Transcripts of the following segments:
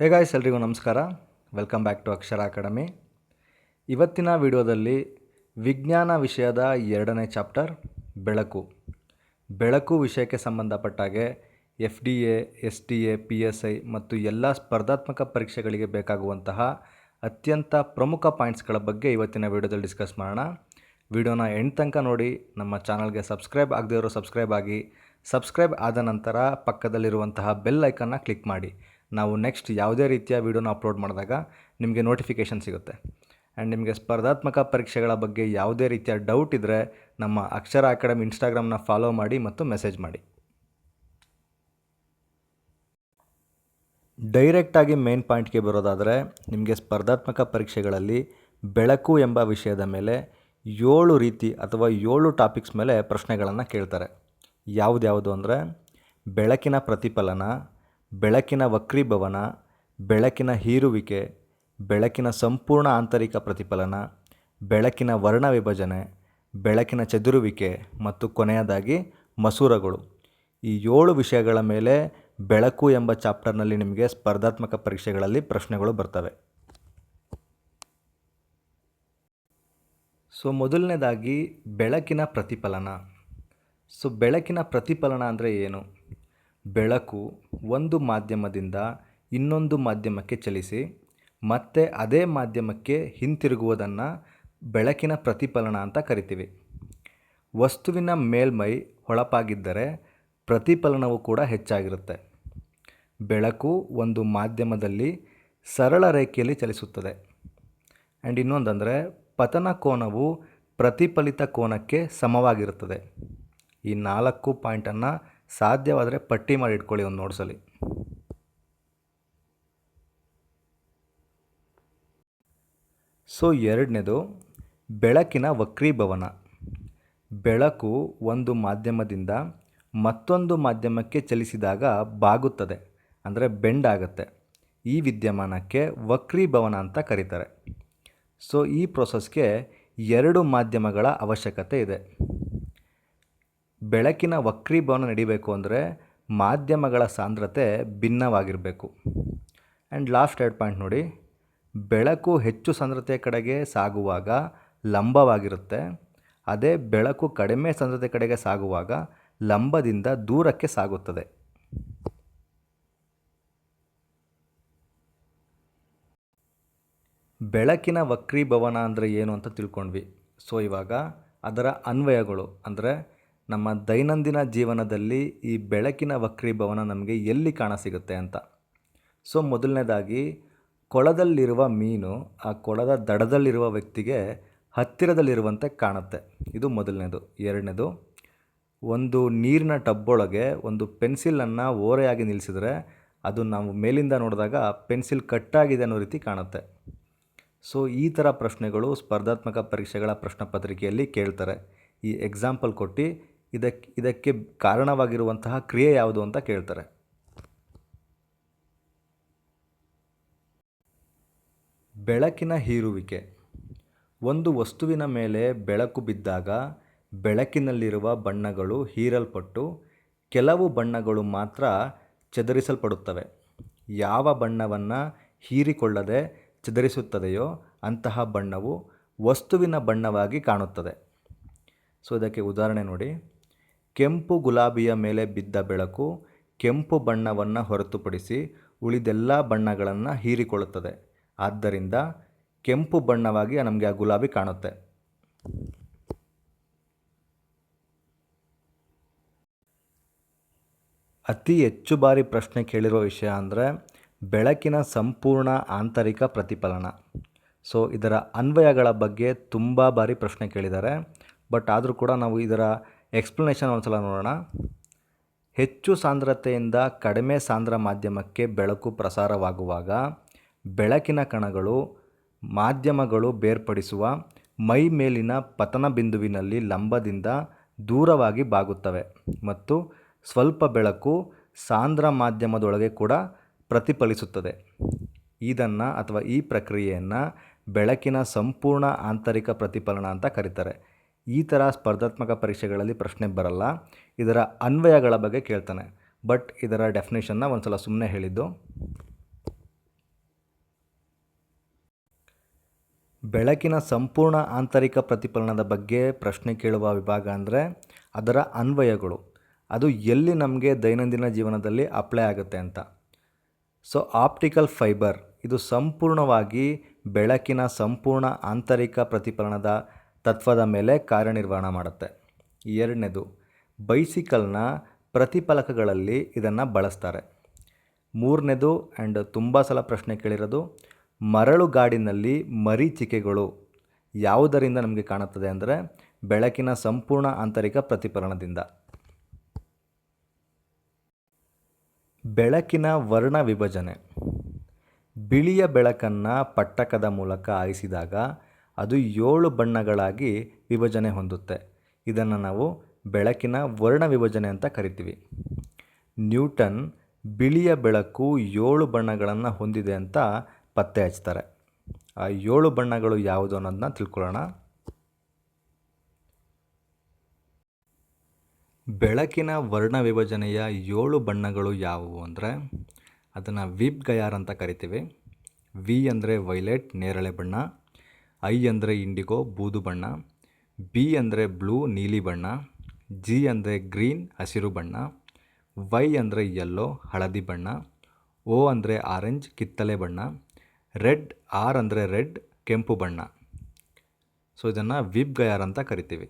ಹೇ guys ಎಲ್ರಿಗೂ ನಮಸ್ಕಾರ. Welcome back to Akshara academy ಇವತ್ತಿನ ವಿಡಿಯೋದಲ್ಲಿ ವಿಜ್ಞಾನ ವಿಷಯದ ಎರಡನೇ ಚಾಪ್ಟರ್ ಬೆಳಕು. ಬೆಳಕು ವಿಷಯಕ್ಕೆ ಸಂಬಂಧಪಟ್ಟಾಗೆ F D A S D A P S I ಮತ್ತು ಎಲ್ಲ ಸ್ಪರ್ಧಾತ್ಮಕ ಪರೀಕ್ಷೆಗಳಿಗೆ ಬೇಕಾಗುವಂತಹ ಅತ್ಯಂತ ಪ್ರಮುಖ ಪಾಯಿಂಟ್ಸ್ಗಳ ಬಗ್ಗೆ ಇವತ್ತಿನ ವಿಡಿಯೋದಲ್ಲಿ ಡಿಸ್ಕಸ್ ಮಾಡೋಣ. ವಿಡಿಯೋನ ಎಂಡ್ ತನಕ ನೋಡಿ, ನಮ್ಮ ಚಾನಲ್ಗೆ ಸಬ್ಸ್ಕ್ರೈಬ್ ಆಗದೇ ಇರೋ ಸಬ್ಸ್ಕ್ರೈಬ್ ಆಗಿ ಸಬ್ಸ್ಕ್ರೈಬ್ ಆದ ನಂತರ ಪಕ್ಕದಲ್ಲಿರುವಂತಹ ಬೆಲ್ ಐಕನ್ನ ಕ್ಲಿಕ್ ಮಾಡಿ. ನಾವು ನೆಕ್ಸ್ಟ್ ಯಾವುದೇ ರೀತಿಯ ವಿಡಿಯೋನ ಅಪ್ಲೋಡ್ ಮಾಡಿದಾಗ ನಿಮಗೆ ನೋಟಿಫಿಕೇಷನ್ ಸಿಗುತ್ತೆ. ಆ್ಯಂಡ್ ನಿಮಗೆ ಸ್ಪರ್ಧಾತ್ಮಕ ಪರೀಕ್ಷೆಗಳ ಬಗ್ಗೆ ಯಾವುದೇ ರೀತಿಯ ಡೌಟ್ ಇದ್ದರೆ ನಮ್ಮ ಅಕ್ಷರ ಅಕಾಡೆಮಿ ಇನ್ಸ್ಟಾಗ್ರಾಮ್ನ ಫಾಲೋ ಮಾಡಿ ಮತ್ತು ಮೆಸೇಜ್ ಮಾಡಿ. ಡೈರೆಕ್ಟಾಗಿ ಮೇನ್ ಪಾಯಿಂಟ್ಗೆ ಬರೋದಾದರೆ ನಿಮಗೆ ಸ್ಪರ್ಧಾತ್ಮಕ ಪರೀಕ್ಷೆಗಳಲ್ಲಿ ಬೆಳಕು ಎಂಬ ವಿಷಯದ ಮೇಲೆ ಏಳು ರೀತಿ ಅಥವಾ ಏಳು ಟಾಪಿಕ್ಸ್ ಮೇಲೆ ಪ್ರಶ್ನೆಗಳನ್ನು ಕೇಳ್ತಾರೆ. ಯಾವುದ್ಯಾವುದು ಅಂದರೆ ಬೆಳಕಿನ ಪ್ರತಿಫಲನ ಬೆಳಕಿನ ವಕ್ರೀಭವನ, ಬೆಳಕಿನ ಹೀರುವಿಕೆ, ಬೆಳಕಿನ ಸಂಪೂರ್ಣ ಆಂತರಿಕ ಪ್ರತಿಫಲನ, ಬೆಳಕಿನ ವರ್ಣ ವಿಭಜನೆ, ಬೆಳಕಿನ ಚದುರುವಿಕೆ ಮತ್ತು ಕೊನೆಯದಾಗಿ ಮಸೂರಗಳು. ಈ ಏಳು ವಿಷಯಗಳ ಮೇಲೆ ಬೆಳಕು ಎಂಬ ಚಾಪ್ಟರ್ನಲ್ಲಿ ನಿಮಗೆ ಸ್ಪರ್ಧಾತ್ಮಕ ಪರೀಕ್ಷೆಗಳಲ್ಲಿ ಪ್ರಶ್ನೆಗಳು ಬರ್ತವೆ. ಸೊ, ಮೊದಲನೇದಾಗಿ ಬೆಳಕಿನ ಪ್ರತಿಫಲನ. ಸೊ, ಬೆಳಕಿನ ಪ್ರತಿಫಲನ ಅಂದರೆ ಏನು? ಬೆಳಕು ಒಂದು ಮಾಧ್ಯಮದಿಂದ ಇನ್ನೊಂದು ಮಾಧ್ಯಮಕ್ಕೆ ಚಲಿಸಿ, ಮತ್ತೆ ಅದೇ ಮಾಧ್ಯಮಕ್ಕೆ ಹಿಂತಿರುಗುವುದನ್ನು ಬೆಳಕಿನ ಪ್ರತಿಫಲನ ಅಂತ ಕರಿತೀವಿ. ವಸ್ತುವಿನ ಮೇಲ್ಮೈ ಹೊಳಪಾಗಿದ್ದರೆ ಪ್ರತಿಫಲನವು ಕೂಡ ಹೆಚ್ಚಾಗಿರುತ್ತೆ. ಬೆಳಕು ಒಂದು ಮಾಧ್ಯಮದಲ್ಲಿ ಸರಳ ರೇಖೆಯಲ್ಲಿ ಚಲಿಸುತ್ತದೆ. ಆ್ಯಂಡ್ ಇನ್ನೊಂದಂದರೆ ಪತನ ಕೋನವು ಪ್ರತಿಫಲಿತ ಕೋನಕ್ಕೆ ಸಮವಾಗಿರುತ್ತದೆ. ಈ ನಾಲ್ಕು ಪಾಯಿಂಟನ್ನು ಸಾಧ್ಯವಾದರೆ ಪಟ್ಟಿ ಮಾಡಿ ಇಟ್ಕೊಳ್ಳಿ ಒಂದು ನೋಟ್ಸಲ್ಲಿ. ಸೊ, ಎರಡನೇದು, ಬೆಳಕಿನ ವಕ್ರೀಭವನ. ಬೆಳಕು ಒಂದು ಮಾಧ್ಯಮದಿಂದ ಮತ್ತೊಂದು ಮಾಧ್ಯಮಕ್ಕೆ ಚಲಿಸಿದಾಗ ಬಾಗುತ್ತದೆ, ಅಂದರೆ ಬೆಂಡ್ ಆಗುತ್ತೆ. ಈ ವಿದ್ಯಮಾನಕ್ಕೆ ವಕ್ರೀಭವನ ಅಂತ ಕರೀತಾರೆ. ಸೊ, ಈ ಪ್ರೊಸೆಸ್ಗೆ ಎರಡು ಮಾಧ್ಯಮಗಳ ಅವಶ್ಯಕತೆ ಇದೆ. ಬೆಳಕಿನ ವಕ್ರೀಭವನ ನಡಿಬೇಕು ಅಂದರೆ ಮಾಧ್ಯಮಗಳ ಸಾಂದ್ರತೆ ಭಿನ್ನವಾಗಿರಬೇಕು. ಆ್ಯಂಡ್ ಲಾಸ್ಟ್ ಎರಡು ಪಾಯಿಂಟ್ ನೋಡಿ, ಬೆಳಕು ಹೆಚ್ಚು ಸಾಂದ್ರತೆಯ ಕಡೆಗೆ ಸಾಗುವಾಗ ಲಂಬವಾಗಿರುತ್ತೆ. ಅದೇ ಬೆಳಕು ಕಡಿಮೆ ಸಾಂದ್ರತೆ ಕಡೆಗೆ ಸಾಗುವಾಗ ಲಂಬದಿಂದ ದೂರಕ್ಕೆ ಸಾಗುತ್ತದೆ. ಬೆಳಕಿನ ವಕ್ರೀಭವನ ಅಂದರೆ ಏನು ಅಂತ ತಿಳ್ಕೊಂಡ್ವಿ. ಸೊ ಇವಾಗ ಅದರ ಅನ್ವಯಗಳು ಅಂದರೆ ನಮ್ಮ ದೈನಂದಿನ ಜೀವನದಲ್ಲಿ ಈ ಬೆಳಕಿನ ವಕ್ರೀಭವನ ನಮಗೆ ಎಲ್ಲಿ ಕಾಣಸಿಗುತ್ತೆ ಅಂತ. ಸೊ, ಮೊದಲನೇದಾಗಿ, ಕೊಳದಲ್ಲಿರುವ ಮೀನು, ಆ ಕೊಳದ ದಡದಲ್ಲಿರುವ ವ್ಯಕ್ತಿಗೆ ಹತ್ತಿರದಲ್ಲಿರುವಂತೆ ಕಾಣುತ್ತೆ. ಇದು ಮೊದಲನೇದು. ಎರಡನೇದು, ಒಂದು ನೀರಿನ ಟಬ್ಬೊಳಗೆ ಒಂದು ಪೆನ್ಸಿಲನ್ನು ಓರೆಯಾಗಿ ನಿಲ್ಲಿಸಿದರೆ ಅದು ನಾವು ಮೇಲಿಂದ ನೋಡಿದಾಗ ಪೆನ್ಸಿಲ್ ಕಟ್ಟಾಗಿದೆ ಅನ್ನೋ ರೀತಿ ಕಾಣುತ್ತೆ. ಸೊ, ಈ ಥರ ಪ್ರಶ್ನೆಗಳು ಸ್ಪರ್ಧಾತ್ಮಕ ಪರೀಕ್ಷೆಗಳ ಪ್ರಶ್ನೆ ಪತ್ರಿಕೆಯಲ್ಲಿ ಕೇಳ್ತಾರೆ. ಈ ಎಕ್ಸಾಂಪಲ್ ಕೊಟ್ಟು ಇದಕ್ಕೆ ಇದಕ್ಕೆ ಕಾರಣವಾಗಿರುವಂತಹ ಕ್ರಿಯೆ ಯಾವುದು ಅಂತ ಕೇಳ್ತಾರೆ. ಬೆಳಕಿನ ಹೀರುವಿಕೆ. ಒಂದು ವಸ್ತುವಿನ ಮೇಲೆ ಬೆಳಕು ಬಿದ್ದಾಗ ಬೆಳಕಿನಲ್ಲಿರುವ ಬಣ್ಣಗಳು ಹೀರಲ್ಪಟ್ಟು ಕೆಲವು ಬಣ್ಣಗಳು ಮಾತ್ರ ಚದರಿಸಲ್ಪಡುತ್ತವೆ. ಯಾವ ಬಣ್ಣವನ್ನು ಹೀರಿಕೊಳ್ಳದೆ ಚದರಿಸುತ್ತದೆಯೋ ಅಂತಹ ಬಣ್ಣವು ವಸ್ತುವಿನ ಬಣ್ಣವಾಗಿ ಕಾಣುತ್ತದೆ. ಸೊ, ಇದಕ್ಕೆ ಉದಾಹರಣೆ ನೋಡಿ. ಕೆಂಪು ಗುಲಾಬಿಯ ಮೇಲೆ ಬಿದ್ದ ಬೆಳಕು ಕೆಂಪು ಬಣ್ಣವನ್ನು ಹೊರತುಪಡಿಸಿ ಉಳಿದೆಲ್ಲ ಬಣ್ಣಗಳನ್ನು ಹೀರಿಕೊಳ್ಳುತ್ತದೆ. ಆದ್ದರಿಂದ ಕೆಂಪು ಬಣ್ಣವಾಗಿ ನಮಗೆ ಆ ಗುಲಾಬಿ ಕಾಣುತ್ತೆ. ಅತಿ ಹೆಚ್ಚು ಬಾರಿ ಪ್ರಶ್ನೆ ಕೇಳಿರೋ ವಿಷಯ ಅಂದರೆ ಬೆಳಕಿನ ಸಂಪೂರ್ಣ ಆಂತರಿಕ ಪ್ರತಿಫಲನ. ಸೊ ಇದರ ಅನ್ವಯಗಳ ಬಗ್ಗೆ ತುಂಬ ಬಾರಿ ಪ್ರಶ್ನೆ ಕೇಳಿದ್ದಾರೆ. ಬಟ್ ಆದರೂ ಕೂಡ ನಾವು ಇದರ ಎಕ್ಸ್ಪ್ಲನೇಷನ್ ಒಂದು ಸಲ ನೋಡೋಣ. ಹೆಚ್ಚು ಸಾಂದ್ರತೆಯಿಂದ ಕಡಿಮೆ ಸಾಂದ್ರ ಮಾಧ್ಯಮಕ್ಕೆ ಬೆಳಕು ಪ್ರಸಾರವಾಗುವಾಗ ಬೆಳಕಿನ ಕಣಗಳು, ಮಾಧ್ಯಮಗಳು ಬೇರ್ಪಡಿಸುವ ಮೈ ಮೇಲಿನ ಪತನ ಬಿಂದುವಿನಲ್ಲಿ ಲಂಬದಿಂದ ದೂರವಾಗಿ ಬಾಗುತ್ತವೆ ಮತ್ತು ಸ್ವಲ್ಪ ಬೆಳಕು ಸಾಂದ್ರ ಮಾಧ್ಯಮದೊಳಗೆ ಕೂಡ ಪ್ರತಿಫಲಿಸುತ್ತದೆ. ಇದನ್ನು ಅಥವಾ ಈ ಪ್ರಕ್ರಿಯೆಯನ್ನು ಬೆಳಕಿನ ಸಂಪೂರ್ಣ ಆಂತರಿಕ ಪ್ರತಿಫಲನ ಅಂತ ಕರೀತಾರೆ. ಈ ಥರ ಸ್ಪರ್ಧಾತ್ಮಕ ಪರೀಕ್ಷೆಗಳಲ್ಲಿ ಪ್ರಶ್ನೆ ಬರಲ್ಲ. ಇದರ ಅನ್ವಯಗಳ ಬಗ್ಗೆ ಕೇಳ್ತಾನೆ. ಬಟ್ ಇದರ ಡೆಫಿನೇಷನ್ನ ಒಂದು ಸಲ ಸುಮ್ಮನೆ ಹೇಳಿದ್ದು. ಬೆಳಕಿನ ಸಂಪೂರ್ಣ ಆಂತರಿಕ ಪ್ರತಿಫಲನದ ಬಗ್ಗೆ ಪ್ರಶ್ನೆ ಕೇಳುವ ವಿಭಾಗ ಅಂದರೆ ಅದರ ಅನ್ವಯಗಳು. ಅದು ಎಲ್ಲಿ ನಮಗೆ ದೈನಂದಿನ ಜೀವನದಲ್ಲಿ ಅಪ್ಲೈ ಆಗುತ್ತೆ ಅಂತ. ಸೊ ಆಪ್ಟಿಕಲ್ ಫೈಬರ್ ಇದು ಸಂಪೂರ್ಣವಾಗಿ ಬೆಳಕಿನ ಸಂಪೂರ್ಣ ಆಂತರಿಕ ಪ್ರತಿಫಲನದ ತತ್ವದ ಮೇಲೆ ಕಾರ್ಯನಿರ್ವಹಣೆ ಮಾಡುತ್ತೆ. ಎರಡನೇದು, ಬೈಸಿಕಲ್ನ ಪ್ರತಿಫಲಕಗಳಲ್ಲಿ ಇದನ್ನು ಬಳಸ್ತಾರೆ. ಮೂರನೇದು ಆ್ಯಂಡ್ ತುಂಬ ಸಲ ಪ್ರಶ್ನೆ ಕೇಳಿರೋದು ಮರಳುಗಾಡಿನಲ್ಲಿ ಮರೀಚಿಕೆಗಳು ಯಾವುದರಿಂದ ನಮಗೆ ಕಾಣುತ್ತದೆ ಅಂದರೆ ಬೆಳಕಿನ ಸಂಪೂರ್ಣ ಆಂತರಿಕ ಪ್ರತಿಫಲನದಿಂದ. ಬೆಳಕಿನ ವರ್ಣ ವಿಭಜನೆ ಬಿಳಿಯ ಬೆಳಕನ್ನು ಪಟ್ಟಕದ ಮೂಲಕ ಹಾಯಿಸಿದಾಗ ಅದು ಏಳು ಬಣ್ಣಗಳಾಗಿ ವಿಭಜನೆ ಹೊಂದುತ್ತೆ. ಇದನ್ನು ನಾವು ಬೆಳಕಿನ ವರ್ಣ ವಿಭಜನೆ ಅಂತ ಕರಿತೀವಿ. ನ್ಯೂಟನ್ ಬಿಳಿಯ ಬೆಳಕು ಏಳು ಬಣ್ಣಗಳನ್ನು ಹೊಂದಿದೆ ಅಂತ ಪತ್ತೆ ಹಚ್ತಾರೆ. ಆ ಏಳು ಬಣ್ಣಗಳು ಯಾವುದು ಅನ್ನೋದನ್ನ ತಿಳ್ಕೊಳ್ಳೋಣ. ಬೆಳಕಿನ ವರ್ಣ ವಿಭಜನೆಯ ಏಳು ಬಣ್ಣಗಳು ಯಾವುವು ಅಂದರೆ, ಅದನ್ನು ವಿಬ್ ಗಯಾರ್ ಅಂತ ಕರಿತೀವಿ. ವಿ ಅಂದರೆ ವೈಲೆಟ್, ನೇರಳೆ ಬಣ್ಣ. ಐ ಅಂದರೆ ಇಂಡಿಗೋ, ಬೂದು ಬಣ್ಣ. ಬಿ ಅಂದರೆ ಬ್ಲೂ, ನೀಲಿ ಬಣ್ಣ. ಜಿ ಅಂದರೆ ಗ್ರೀನ್, ಹಸಿರು ಬಣ್ಣ. ವೈ ಅಂದರೆ ಯೆಲ್ಲೋ ಹಳದಿ ಬಣ್ಣ. ಓ ಅಂದರೆ ಆರೆಂಜ್ ಕಿತ್ತಳೆ ಬಣ್ಣ. ರೆಡ್, ಆರ್ ಅಂದರೆ ರೆಡ್, ಕೆಂಪು ಬಣ್ಣ. ಸೊ ಇದನ್ನು ವಿಬ್ ಗಯಾರ್ ಅಂತ ಕರಿತೀವಿ.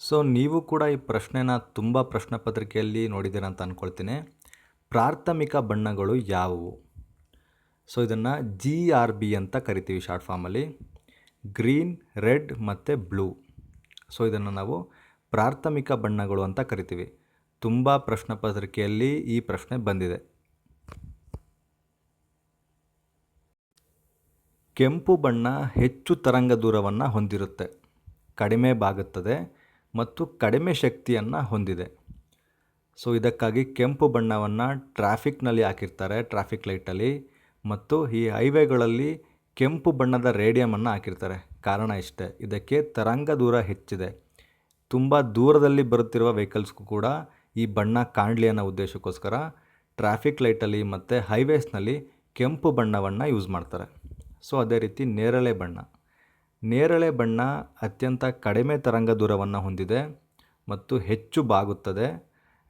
ಸೊ ನೀವು ಕೂಡ ಈ ಪ್ರಶ್ನೆನ ತುಂಬ ಪ್ರಶ್ನೆ ಪತ್ರಿಕೆಯಲ್ಲಿ ನೋಡಿದ್ದೀರ ಅಂತ ಅಂದ್ಕೊಳ್ತೀನಿ ಪ್ರಾಥಮಿಕ ಬಣ್ಣಗಳು ಯಾವುವು? ಸೊ ಇದನ್ನು ಜಿ ಆರ್ ಬಿ ಅಂತ ಕರಿತೀವಿ ಶಾರ್ಟ್ ಫಾರ್ಮಲ್ಲಿ ಗ್ರೀನ್ ರೆಡ್ ಮತ್ತು ಬ್ಲೂ ಸೊ ಇದನ್ನು ನಾವು ಪ್ರಾಥಮಿಕ ಬಣ್ಣಗಳು ಅಂತ ಕರಿತೀವಿ. ತುಂಬ ಪ್ರಶ್ನೆ ಪತ್ರಿಕೆಯಲ್ಲಿ ಈ ಪ್ರಶ್ನೆ ಬಂದಿದೆ. ಕೆಂಪು ಬಣ್ಣ ಹೆಚ್ಚು ತರಂಗ ದೂರವನ್ನು ಹೊಂದಿರುತ್ತೆ. ಕಡಿಮೆ ಬಾಗುತ್ತದೆ ಮತ್ತು ಕಡಿಮೆ ಶಕ್ತಿಯನ್ನು ಹೊಂದಿದೆ. ಸೊ ಇದಕ್ಕಾಗಿ ಕೆಂಪು ಬಣ್ಣವನ್ನು ಟ್ರಾಫಿಕ್ನಲ್ಲಿ ಹಾಕಿರ್ತಾರೆ ಟ್ರಾಫಿಕ್ ಲೈಟಲ್ಲಿ ಮತ್ತು ಈ ಹೈವೇಗಳಲ್ಲಿ ಕೆಂಪು ಬಣ್ಣದ ರೇಡಿಯಮನ್ನು ಹಾಕಿರ್ತಾರೆ. ಕಾರಣ ಇಷ್ಟೇ. ಇದಕ್ಕೆ ತರಂಗ ದೂರ ಹೆಚ್ಚಿದೆ. ತುಂಬ ದೂರದಲ್ಲಿ ಬರುತ್ತಿರುವ ವೆಹಿಕಲ್ಸ್ಗೂ ಕೂಡ ಈ ಬಣ್ಣ ಕಾಣಲಿ ಅನ್ನೋ ಉದ್ದೇಶಕ್ಕೋಸ್ಕರ ಟ್ರಾಫಿಕ್ ಲೈಟಲ್ಲಿ ಮತ್ತು ಹೈವೇಸ್ನಲ್ಲಿ ಕೆಂಪು ಬಣ್ಣವನ್ನು ಯೂಸ್ ಮಾಡ್ತಾರೆ. ಸೊ ಅದೇ ರೀತಿ ನೇರಳೆ ಬಣ್ಣ. ನೇರಳೆ ಬಣ್ಣ ಅತ್ಯಂತ ಕಡಿಮೆ ತರಂಗ ದೂರವನ್ನು ಹೊಂದಿದೆ ಮತ್ತು ಹೆಚ್ಚು ಬಾಗುತ್ತದೆ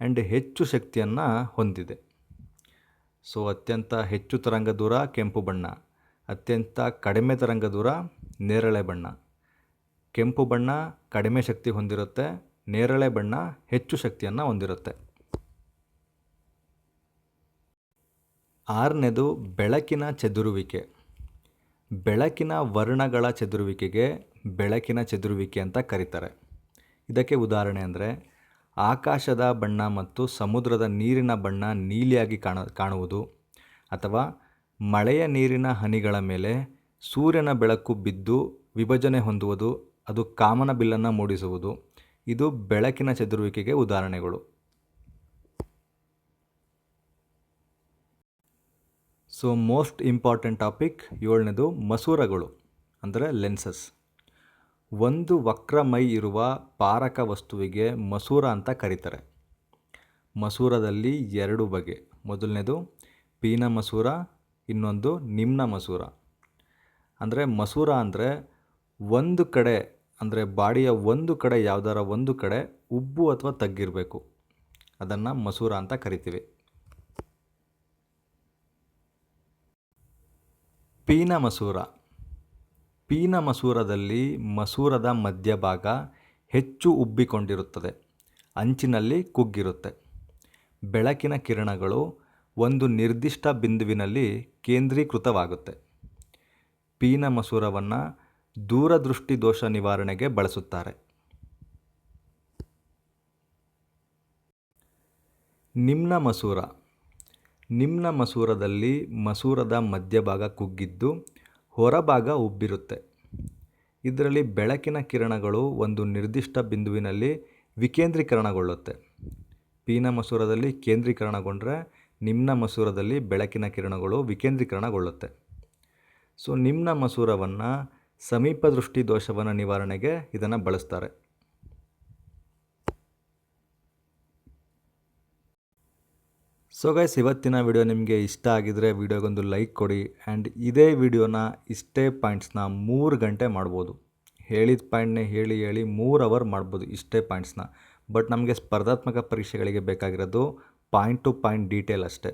ಆ್ಯಂಡ್ ಹೆಚ್ಚು ಶಕ್ತಿಯನ್ನು ಹೊಂದಿದೆ. ಸೊ ಅತ್ಯಂತ ಹೆಚ್ಚು ತರಂಗ ದೂರ ಕೆಂಪು ಬಣ್ಣ, ಅತ್ಯಂತ ಕಡಿಮೆ ತರಂಗ ದೂರ ನೇರಳೆ ಬಣ್ಣ. ಕೆಂಪು ಬಣ್ಣ ಕಡಿಮೆ ಶಕ್ತಿ ಹೊಂದಿರುತ್ತೆ, ನೇರಳೆ ಬಣ್ಣ ಹೆಚ್ಚು ಶಕ್ತಿಯನ್ನು ಹೊಂದಿರುತ್ತೆ. ಆರನೇದು ಬೆಳಕಿನ ಚದುರುವಿಕೆ. ಬೆಳಕಿನ ವರ್ಣಗಳ ಚದುರುವಿಕೆಗೆ ಬೆಳಕಿನ ಚದುರುವಿಕೆ ಅಂತ ಕರೀತಾರೆ. ಇದಕ್ಕೆ ಉದಾಹರಣೆ ಅಂದರೆ ಆಕಾಶದ ಬಣ್ಣ ಮತ್ತು ಸಮುದ್ರದ ನೀರಿನ ಬಣ್ಣ ನೀಲಿಯಾಗಿ ಕಾಣ, ಕಾಣುವುದು. ಅಥವಾ ಮಳೆಯ ನೀರಿನ ಹನಿಗಳ ಮೇಲೆ ಸೂರ್ಯನ ಬೆಳಕು ಬಿದ್ದು ವಿಭಜನೆ ಹೊಂದುವುದು, ಅದು ಕಾಮನ ಬಿಲ್ಲನ್ನು ಮೂಡಿಸುವುದು. ಇದು ಬೆಳಕಿನ ಚದುರುವಿಕೆಗೆ ಉದಾಹರಣೆಗಳು. ಸೊ ಮೋಸ್ಟ್ ಇಂಪಾರ್ಟೆಂಟ್ ಟಾಪಿಕ್ ಏಳನೇದು ಮಸೂರಗಳು, ಅಂದರೆ ಲೆನ್ಸಸ್ ಒಂದು ವಕ್ರಮೈ ಇರುವ ಪಾರಕ ವಸ್ತುವಿಗೆ ಮಸೂರ ಅಂತ ಕರೀತಾರೆ. ಮಸೂರದಲ್ಲಿ ಎರಡು ಬಗೆ. ಮೊದಲನೇದು ಪೀನ ಮಸೂರ, ಇನ್ನೊಂದು ನಿಮ್ನ ಮಸೂರ. ಅಂದರೆ ಮಸೂರ ಅಂದರೆ ಒಂದು ಕಡೆ, ಅಂದರೆ ಬಾಡಿಯ ಒಂದು ಕಡೆ, ಯಾವ್ದಾರ ಒಂದು ಕಡೆ ಉಬ್ಬು ಅಥವಾ ತಗ್ಗಿರಬೇಕು. ಅದನ್ನು ಮಸೂರ ಅಂತ ಕರಿತೀವಿ. ಪೀನ ಮಸೂರ. ಪೀನ ಮಸೂರದಲ್ಲಿ ಮಸೂರದ ಮಧ್ಯಭಾಗ ಹೆಚ್ಚು ಉಬ್ಬಿಕೊಂಡಿರುತ್ತದೆ, ಅಂಚಿನಲ್ಲಿ ಕುಗ್ಗಿರುತ್ತೆ. ಬೆಳಕಿನ ಕಿರಣಗಳು ಒಂದು ನಿರ್ದಿಷ್ಟ ಬಿಂದುವಿನಲ್ಲಿ ಕೇಂದ್ರೀಕೃತವಾಗುತ್ತೆ. ಪೀನ ಮಸೂರವನ್ನು ದೂರದೃಷ್ಟಿ ದೋಷ ನಿವಾರಣೆಗೆ ಬಳಸುತ್ತಾರೆ. ನಿಮ್ನ ಮಸೂರ ನಿಮ್ನ ಮಸೂರದಲ್ಲಿ ಮಸೂರದ ಮಧ್ಯಭಾಗ ಕುಗ್ಗಿದ್ದು ಹೊರಭಾಗ ಉಬ್ಬಿರುತ್ತೆ. ಇದರಲ್ಲಿ ಬೆಳಕಿನ ಕಿರಣಗಳು ಒಂದು ನಿರ್ದಿಷ್ಟ ಬಿಂದುವಿನಲ್ಲಿ ವಿಕೇಂದ್ರೀಕರಣಗೊಳ್ಳುತ್ತೆ. ಪೀನ ಮಸೂರದಲ್ಲಿ ಕೇಂದ್ರೀಕರಣಗೊಂಡ್ರೆ ನಿಮ್ನ ಮಸೂರದಲ್ಲಿ ಬೆಳಕಿನ ಕಿರಣಗಳು ವಿಕೇಂದ್ರೀಕರಣಗೊಳ್ಳುತ್ತೆ. ಸೊ, ನಿಮ್ನ ಮಸೂರವನ್ನು ಸಮೀಪ ದೃಷ್ಟಿ ದೋಷವನ್ನು ನಿವಾರಣೆಗೆ ಇದನ್ನು ಬಳಸ್ತಾರೆ. ಸೊ ಗೈಸ್ ಇವತ್ತಿನ ವಿಡಿಯೋ ನಿಮಗೆ ಇಷ್ಟ ಆಗಿದರೆ ವಿಡಿಯೋಗೊಂದು ಲೈಕ್ ಕೊಡಿ ಆ್ಯಂಡ್ ಇದೇ ವಿಡಿಯೋನ ಇಷ್ಟೇ ಪಾಯಿಂಟ್ಸ್ನ ಮೂರು ಗಂಟೆ ಮಾಡ್ಬೋದು. ಹೇಳಿದ ಪಾಯಿಂಟ್ನೇ ಹೇಳಿ ಹೇಳಿ ಮೂರು ಅವರ್ ಮಾಡ್ಬೋದು ಇಷ್ಟೇ ಪಾಯಿಂಟ್ಸ್ನ ಬಟ್ ನಮಗೆ ಸ್ಪರ್ಧಾತ್ಮಕ ಪರೀಕ್ಷೆಗಳಿಗೆ ಬೇಕಾಗಿರೋದು ಪಾಯಿಂಟ್ ಟು ಪಾಯಿಂಟ್ ಡೀಟೇಲ್ ಅಷ್ಟೇ.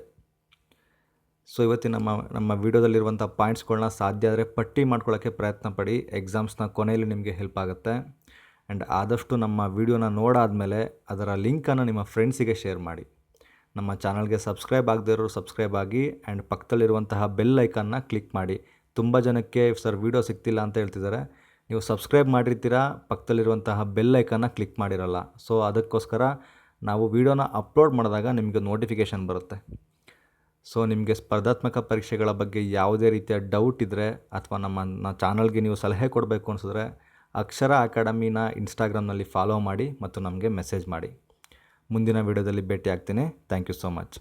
ಸೊ ಇವತ್ತಿನ ನಮ್ಮ ನಮ್ಮ ವಿಡಿಯೋದಲ್ಲಿರುವಂಥ ಪಾಯಿಂಟ್ಸ್ಗಳನ್ನ ಸಾಧ್ಯ ಆದರೆ ಪಟ್ಟಿ ಮಾಡ್ಕೊಳ್ಳೋಕ್ಕೆ ಪ್ರಯತ್ನ ಪಡಿ. ಎಕ್ಸಾಮ್ಸ್ನ ಕೊನೆಯಲ್ಲಿ ನಿಮಗೆ ಹೆಲ್ಪ್ ಆಗುತ್ತೆ. ಆ್ಯಂಡ್ ಆದಷ್ಟು ನಮ್ಮ ವಿಡಿಯೋನ ನೋಡಾದಮೇಲೆ ಅದರ ಲಿಂಕನ್ನು ನಿಮ್ಮ ಫ್ರೆಂಡ್ಸಿಗೆ ಶೇರ್ ಮಾಡಿ. ನಮ್ಮ ಚಾನಲ್ಗೆ ಸಬ್ಸ್ಕ್ರೈಬ್ ಆಗದಿರೋರು ಸಬ್ಸ್ಕ್ರೈಬ್ ಆಗಿ ಆ್ಯಂಡ್ ಪಕ್ಕದಲ್ಲಿರುವಂತಹ ಬೆಲ್ ಐಕನ್ನ ಕ್ಲಿಕ್ ಮಾಡಿ. ತುಂಬ ಜನಕ್ಕೆ ಸರ್ ವಿಡಿಯೋ ಸಿಗ್ತಿಲ್ಲ ಅಂತ ಹೇಳ್ತಿದ್ದಾರೆ. ನೀವು ಸಬ್ಸ್ಕ್ರೈಬ್ ಮಾಡಿರ್ತೀರಾ, ಪಕ್ಕದಲ್ಲಿರುವಂತಹ ಬೆಲ್ ಐಕನ್ನ ಕ್ಲಿಕ್ ಮಾಡಿರಲ್ಲ. ಸೊ ಅದಕ್ಕೋಸ್ಕರ ನಾವು ವೀಡಿಯೋನ ಅಪ್ಲೋಡ್ ಮಾಡಿದಾಗ ನಿಮಗೆ ನೋಟಿಫಿಕೇಷನ್ ಬರುತ್ತೆ. ಸೊ ನಿಮಗೆ ಸ್ಪರ್ಧಾತ್ಮಕ ಪರೀಕ್ಷೆಗಳ ಬಗ್ಗೆ ಯಾವುದೇ ರೀತಿಯ ಡೌಟ್ ಇದ್ದರೆ ಅಥವಾ ನಮ್ಮ ಚಾನಲ್ಗೆ ನೀವು ಸಲಹೆ ಕೊಡಬೇಕು ಅನಿಸಿದ್ರೆ ಅಕ್ಷರ ಅಕಾಡೆಮಿನ ಇನ್ಸ್ಟಾಗ್ರಾಮ್ನಲ್ಲಿ ಫಾಲೋ ಮಾಡಿ ಮತ್ತು ನಮಗೆ ಮೆಸೇಜ್ ಮಾಡಿ. ಮುಂದಿನ ವಿಡಿಯೋದಲ್ಲಿ ಭೇಟಿ ಆಗ್ತೀನಿ ಥ್ಯಾಂಕ್ ಯು ಸೋ ಮಚ್